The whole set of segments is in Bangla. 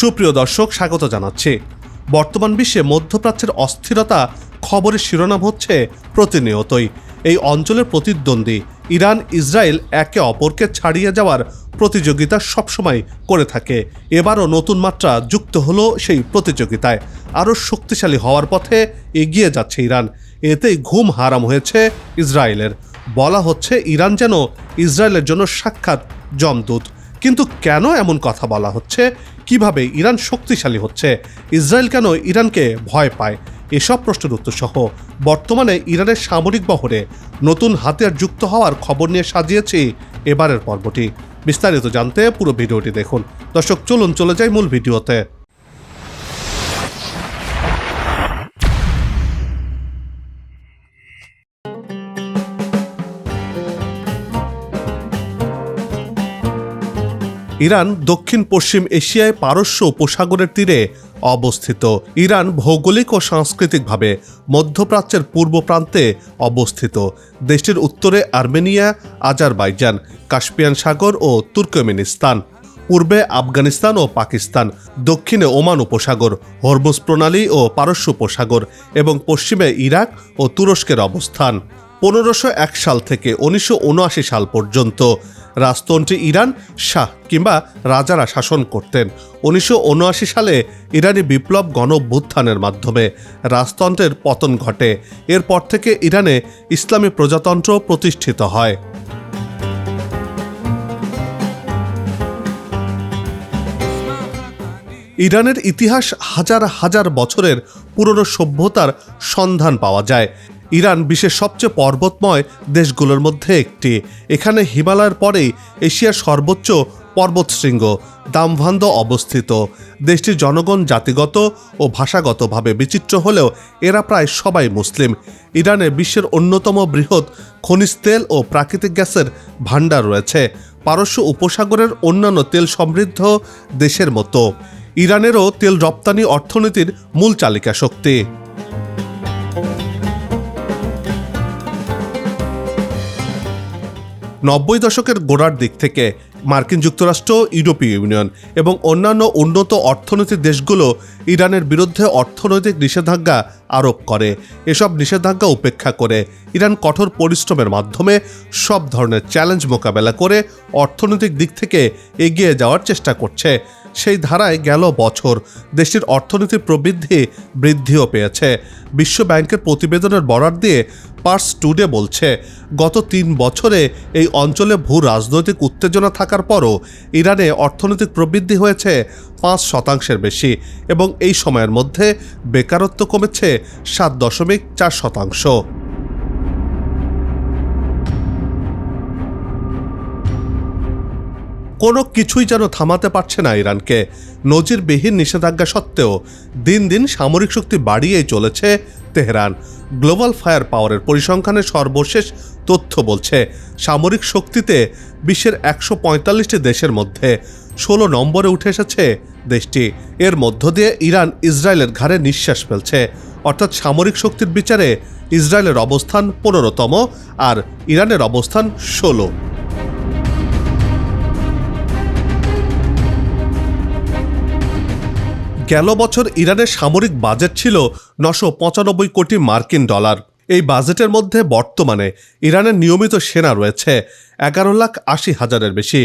সুপ্রিয় দর্শক, স্বাগত জানাচ্ছি। বর্তমান বিশ্বে মধ্যপ্রাচ্যের অস্থিরতা খবরের শিরোনাম হচ্ছে প্রতিনিয়তই। এই অঞ্চলের প্রতিদ্বন্দ্বী ইরান, ইসরায়েল একে অপরকে ছাড়িয়ে যাওয়ার প্রতিযোগিতা সবসময় করে থাকে। এবারও নতুন মাত্রা যুক্ত হলো সেই প্রতিযোগিতায়। আরও শক্তিশালী হওয়ার পথে এগিয়ে যাচ্ছে ইরান। এতেই ঘুম হারাম হয়েছে ইসরায়েলের। বলা হচ্ছে, ইরান যেন ইসরায়েলের জন্য সাক্ষাৎ জমদূত। কিন্তু কেন এমন কথা বলা হচ্ছে? কীভাবে ইরান শক্তিশালী হচ্ছে? ইসরায়েল কেন ইরানকে ভয় পায়? এসব প্রশ্নের উত্তর সহ বর্তমানে ইরানের সামরিক বহরে নতুন হাতিয়ার যুক্ত হওয়ার খবর নিয়ে সাজিয়েছি এবারের পর্বটি। বিস্তারিত জানতে পুরো ভিডিওটি দেখুন। দর্শক, চলুন, চলে যাই মূল ভিডিওতে। ইরান দক্ষিণ পশ্চিম এশিয়ায় পারস্য উপসাগরের তীরে অবস্থিত। ইরান ভৌগোলিক ও সাংস্কৃতিকভাবে মধ্যপ্রাচ্যের পূর্ব প্রান্তে অবস্থিত। দেশটির উত্তরে আর্মেনিয়া, আজারবাইজান, কাস্পিয়ান সাগর ও তুর্কমেনিস্তান, পূর্বে আফগানিস্তান ও পাকিস্তান, দক্ষিণে ওমান উপসাগর, হরমুজ প্রণালী ও পারস্য উপসাগর এবং পশ্চিমে ইরাক ও তুরস্কের অবস্থান। পনেরোশো এক সাল থেকে উনিশশো উনআশি সাল পর্যন্ত রাজতন্ত্রী ইরান শাহ কিংবা রাজারা শাসন করতেন। উনিশশো উনআশি সালে ইরানি বিপ্লব গণ মাধ্যমে রাজতন্ত্রের পতন ঘটে। এরপর থেকে ইরানে ইসলামী প্রজাতন্ত্র প্রতিষ্ঠিত হয়। ইরানের ইতিহাস হাজার হাজার বছরের পুরনো সভ্যতার সন্ধান পাওয়া যায়। ইরান বিশ্বের সবচেয়ে পর্বতময় দেশগুলোর মধ্যে একটি। এখানে হিমালয়ের পরেই এশিয়ার সর্বোচ্চ পর্বতশৃঙ্গ, দামভান্দ অবস্থিত। দেশটির জনগণ জাতিগত ও ভাষাগতভাবে বিচিত্র হলেও এরা প্রায় সবাই মুসলিম। ইরানে বিশ্বের অন্যতম বৃহৎ খনিজ তেল ও প্রাকৃতিক গ্যাসের ভাণ্ডার রয়েছে। পারস্য উপসাগরের অন্যান্য তেল সমৃদ্ধ দেশের মতো। ইরানেরও তেল রপ্তানি অর্থনীতির মূল চালিকা শক্তি নব্বই দশকের গোড়ার দিক থেকে মার্কিন যুক্তরাষ্ট্র, ইউরোপীয় ইউনিয়ন এবং অন্যান্য উন্নত অর্থনৈতিক দেশগুলো ইরানের বিরুদ্ধে অর্থনৈতিক নিষেধাজ্ঞা আরোপ করে। এসব নিষেধাজ্ঞা উপেক্ষা করে ইরান কঠোর পরিশ্রমের মাধ্যমে সব ধরনের চ্যালেঞ্জ মোকাবেলা করে অর্থনৈতিক দিক থেকে এগিয়ে যাওয়ার চেষ্টা করছে। সেই ধারায় গেল বছর। দেশটির অর্থনীতির প্রবৃদ্ধি বৃদ্ধিও পেয়েছে। বিশ্ব ব্যাংকের প্রতিবেদনের বরাদ দিয়ে পার্স টুডে বলছে, গত তিন বছরে এই অঞ্চলে ভূ রাজনৈতিক উত্তেজনা থাকার পরও ইরানে অর্থনৈতিক প্রবৃদ্ধি হয়েছে পাঁচ শতাংশের বেশি এবং এই সময়ের মধ্যে বেকারত্ব কমেছে সাত দশমিক চার শতাংশ। কোনো কিছুই যেন থামাতে পারছে না ইরানকে। নজিরবিহীন নিষেধাজ্ঞা সত্ত্বেও দিন দিন সামরিক শক্তি বাড়িয়েই চলেছে তেহরান। গ্লোবাল ফায়ার পাওয়ারের পরিসংখ্যানের সর্বশেষ তথ্য বলছে, সামরিক শক্তিতে বিশ্বের একশো পঁয়তাল্লিশটি দেশের মধ্যে ষোলো নম্বরে উঠে এসেছে দেশটি। এর মধ্য দিয়ে ইরান ইসরায়েলের ঘাড়ে নিঃশ্বাস ফেলছে। অর্থাৎ সামরিক শক্তির বিচারে ইসরায়েলের অবস্থান পনেরোতম আর ইরানের অবস্থান ষোলো। গেল বছর ইরানের সামরিক বাজেট ছিল নশো পঁচানব্বই কোটি মার্কিন ডলার। এই বাজেটের মধ্যে বর্তমানে ইরানের নিয়মিত সেনা রয়েছে এগারো লাখ আশি হাজারের বেশি।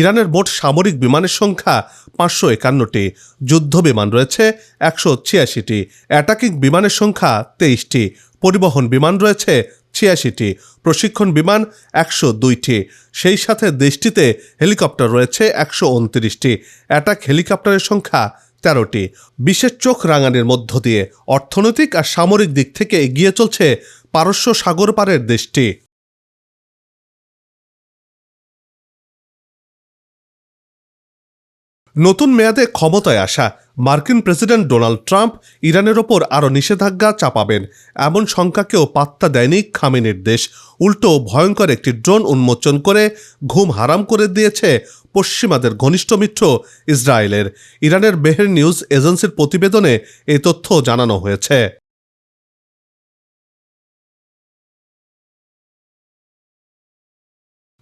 ইরানের মোট সামরিক বিমানের সংখ্যা পাঁচশো একান্নটি। যুদ্ধ বিমান রয়েছে একশো ছিয়াশিটি। অ্যাটাকিং বিমানের সংখ্যা তেইশটি। পরিবহন বিমান রয়েছে ছিয়াশিটি। প্রশিক্ষণ বিমান একশো দুইটি। সেই সাথে দেশটিতে হেলিকপ্টার রয়েছে একশো উনত্রিশটি। অ্যাটাক হেলিকপ্টারের সংখ্যা তেরোটি বিশেষ চোখ রাঙানির মধ্য দিয়ে অর্থনৈতিক আর সামরিক দিক থেকে এগিয়ে চলছে পারস্য সাগর পারের দেশটি। নতুন মেয়াদে ক্ষমতায় আসা মার্কিন প্রেসিডেন্ট ডোনাল্ড ট্রাম্প ইরানের ওপর আরও নিষেধাজ্ঞা চাপাবেন। এমন শঙ্কাকেও পাত্তা দেয়নি খামেনির দেশ। উল্টো ভয়ঙ্কর একটি ড্রোন উন্মোচন করে ঘুম হারাম করে দিয়েছে পশ্চিমাদের ঘনিষ্ঠ মিত্র ইসরায়েলের। ইরানের বেহের নিউজ এজেন্সির প্রতিবেদনে এই তথ্য জানানো হয়েছে।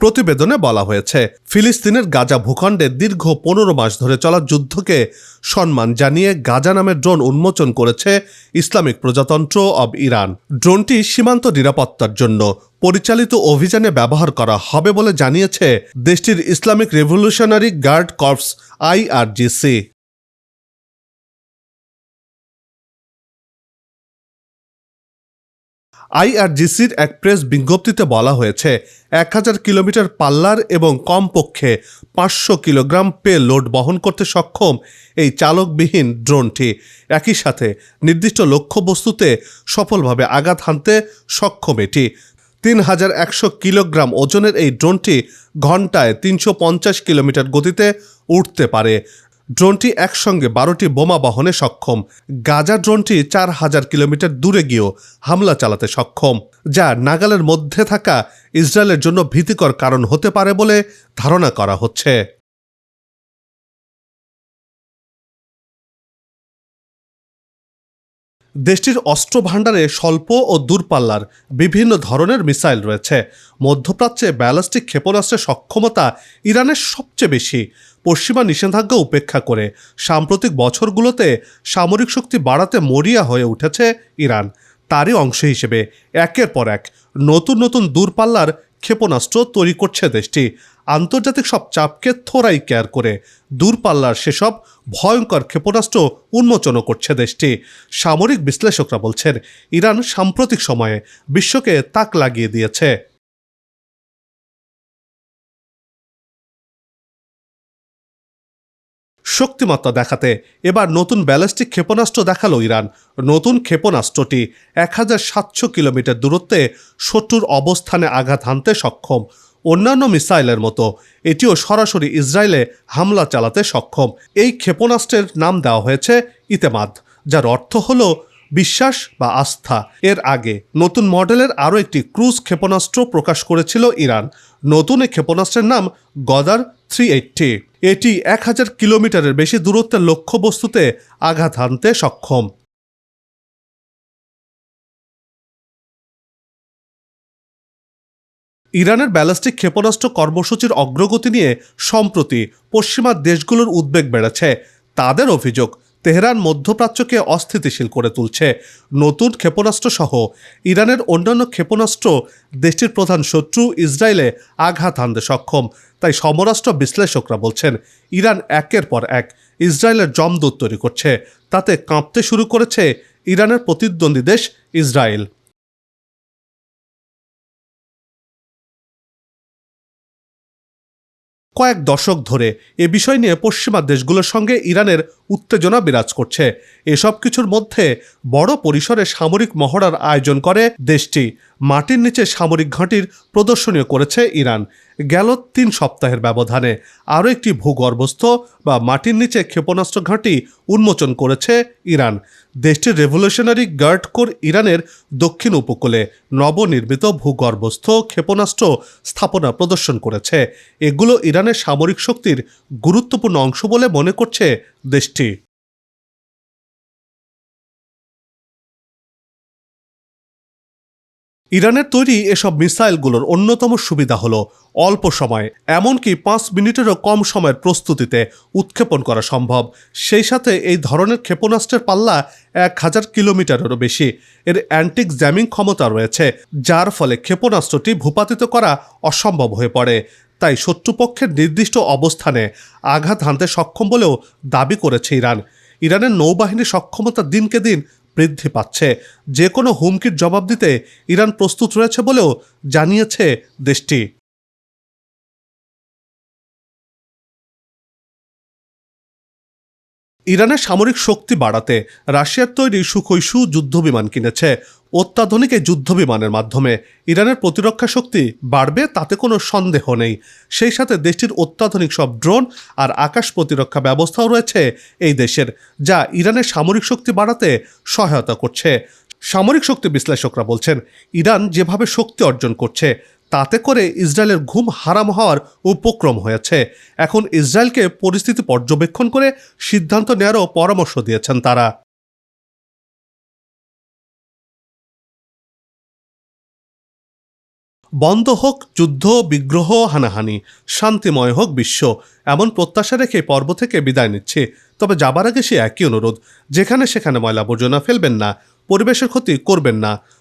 প্রতিবেদনে বলা হয়েছে, ফিলিস্তিনের গাজা ভূখণ্ডে দীর্ঘ পনেরো মাস ধরে চলা যুদ্ধকে সম্মান জানিয়ে গাজা নামের ড্রোন উন্মোচন করেছে ইসলামিক প্রজাতন্ত্র অব ইরান। ড্রোনটি সীমান্ত নিরাপত্তার জন্য পরিচালিত অভিযানে ব্যবহার করা হবে বলে জানিয়েছে দেশটির Islamic Revolutionary Guard Corps IRGC. আইআরজিসির এক প্রেস বিজ্ঞপ্তিতে বলা হয়েছে, এক হাজার কিলোমিটার পাল্লার এবং কমপক্ষে পাঁচশো কিলোগ্রাম পে লোড বহন করতে সক্ষম এই চালকবিহীন ড্রোনটি। একই সাথে নির্দিষ্ট লক্ষ্যবস্তুতে সফলভাবে আঘাত হানতে সক্ষম এটি। তিন হাজার একশো কিলোগ্রাম ওজনের এই ড্রোনটি ঘন্টায় তিনশো পঞ্চাশ কিলোমিটার গতিতে উঠতে পারে। ড্রোনটি একসঙ্গে বারোটি বোমা বহনে সক্ষম। গাজা ড্রোনটি চার হাজার কিলোমিটার দূরে গিয়েও হামলা চালাতে সক্ষম, যা নাগালের মধ্যে থাকা ইসরায়েলের জন্য ভীতিকর কারণ হতে পারে বলে ধারণা করা হচ্ছে। দেশটির অস্ত্র ভাণ্ডারে স্বল্প ও দূরপাল্লার বিভিন্ন ধরনের মিসাইল রয়েছে। মধ্যপ্রাচ্যে ব্যালিস্টিক ক্ষেপণাস্ত্রের সক্ষমতা ইরানের সবচেয়ে বেশি। পশ্চিমা নিষেধাজ্ঞা উপেক্ষা করে সাম্প্রতিক বছরগুলোতে সামরিক শক্তি বাড়াতে মরিয়া হয়ে উঠেছে ইরান। তারই অংশ হিসেবে একের পর এক নতুন নতুন দূরপাল্লার ক্ষেপণাস্ত্র তৈরি করছে দেশটি। আন্তর্জাতিক সব চাপকে থোরাই কেয়ার করে দূরপাল্লার সেসব ভয়ঙ্কর ক্ষেপণাস্ত্র উন্মোচনও করছে দেশটি। সামরিক বিশ্লেষকরা বলছেন, ইরান সাম্প্রতিক সময়ে বিশ্বকে তাক লাগিয়ে দিয়েছে। শক্তিমত্তা দেখাতে। এবার নতুন ব্যালিস্টিক ক্ষেপণাস্ত্র দেখাল ইরান। নতুন ক্ষেপণাস্ত্রটি এক হাজার সাতশো কিলোমিটার দূরত্বে শত্রুর অবস্থানে আঘাত হানতে সক্ষম। অন্যান্য মিসাইলের মতো। এটিও সরাসরি ইসরায়েলে হামলা চালাতে সক্ষম। এই ক্ষেপণাস্ত্রের নাম দেওয়া হয়েছে ইতেমাদ, যার অর্থ হল বিশ্বাস বা আস্থা। এর আগে নতুন মডেলের আরও একটি ক্রুজ ক্ষেপণাস্ত্র প্রকাশ করেছিল ইরান। নতুন এই ক্ষেপণাস্ত্রের নাম গদার থ্রি এইটটি, এটি এক হাজার কিলোমিটারের বেশি দূরত্বের লক্ষ্যবস্তুতে আঘাত হানতে সক্ষম। ইরানের ব্যালিস্টিক ক্ষেপণাস্ত্র কর্মসূচির অগ্রগতি নিয়ে সম্প্রতি পশ্চিমা দেশগুলোর উদ্বেগ বেড়েছে। তাদের অভিযোগ, তেহরান মধ্যপ্রাচ্যকে অস্থিতিশীল করে তুলছে। নতুন ক্ষেপণাস্ত্র সহ ইরানের অন্যান্য ক্ষেপণাস্ত্র দেশটির প্রধান শত্রু ইসরায়েলে আঘাত হানতে সক্ষম। তাই সমরাষ্ট্র বিশ্লেষকরা বলছেন, ইরান একের পর এক ইসরায়েলের জমদূত তৈরি করছে। তাতে কাঁপতে শুরু করেছে ইরানের প্রতিদ্বন্দ্বী দেশ ইসরায়েল। কয়েক দশক ধরে এ বিষয় নিয়ে পশ্চিমা দেশগুলোর সঙ্গে ইরানের উত্তেজনা বিরাজ করছে। এসব কিছুর মধ্যে বড় পরিসরে সামরিক মহড়ার আয়োজন করে দেশটি। মাটির নিচে সামরিক ঘাঁটির প্রদর্শনীয় করেছে ইরান। গেল তিন সপ্তাহের ব্যবধানে আরও একটি ভূগর্ভস্থ বা মাটির নিচে ক্ষেপণাস্ত্র ঘাঁটি উন্মোচন করেছে ইরান। দেশটির রেভলিউশনারি গার্ড কোর ইরানের দক্ষিণ উপকূলে নবনির্মিত ভূগর্ভস্থ ক্ষেপণাস্ত্র স্থাপনা প্রদর্শন করেছে। এগুলো ইরানের সামরিক শক্তির গুরুত্বপূর্ণ অংশ বলে মনে করছে দেশটি। ইরানের তৈরি এসব মিসাইলগুলোর অন্যতম সুবিধা হলো অল্প সময়, এমনকি পাঁচ মিনিটেরও কম সময়ের প্রস্তুতিতে উৎক্ষেপণ করা সম্ভব। সেই সাথে এই ধরনের ক্ষেপণাস্ত্রের পাল্লা এক হাজার কিলোমিটারেরও বেশি। এর অ্যান্টিক জ্যামিং ক্ষমতা রয়েছে, যার ফলে ক্ষেপণাস্ত্রটি ভূপাতিত করা অসম্ভব হয়ে পড়ে। তাই শত্রুপক্ষের নির্দিষ্ট অবস্থানে আঘাত হানতে সক্ষম বলেও দাবি করেছে ইরান। ইরানের নৌবাহিনীর সক্ষমতা দিনকে দিন বৃদ্ধি পাচ্ছে। যে কোনো হুমকির জবাব দিতে ইরান প্রস্তুত রয়েছে বলেও জানিয়েছে দেশটি। ইরানের সামরিক শক্তি বাড়াতে রাশিয়ার তৈরি সুখই সু যুদ্ধবিমান কিনেছে। অত্যাধুনিক এই যুদ্ধবিমানের মাধ্যমে ইরানের প্রতিরক্ষা শক্তি বাড়বে তাতে কোনো সন্দেহ নেই। সেই সাথে দেশটির অত্যাধুনিক সব ড্রোন আর আকাশ প্রতিরক্ষা ব্যবস্থাও রয়েছে এই দেশের, যা ইরানের সামরিক শক্তি বাড়াতে সহায়তা করছে। সামরিক শক্তি বিশ্লেষকরা বলছেন, ইরান যেভাবে শক্তি অর্জন করছে তাতে করে ইসরায়েলের ঘুম হারাম হওয়ার উপক্রম হয়েছে। এখন ইসরায়েলকে পরিস্থিতি পর্যবেক্ষণ করে সিদ্ধান্ত নেওয়ারও পরামর্শ দিয়েছেন তারা। বন্ধ হোক যুদ্ধ, বিগ্রহ, হানাহানি, শান্তিময় হোক বিশ্ব, এমন প্রত্যাশা রেখে পর্ব থেকে বিদায় নিচ্ছে। তবে যাবার আগে সে একই অনুরোধ, যেখানে সেখানে ময়লা আবর্জনা ফেলবেন না, পরিবেশের ক্ষতি করবেন না।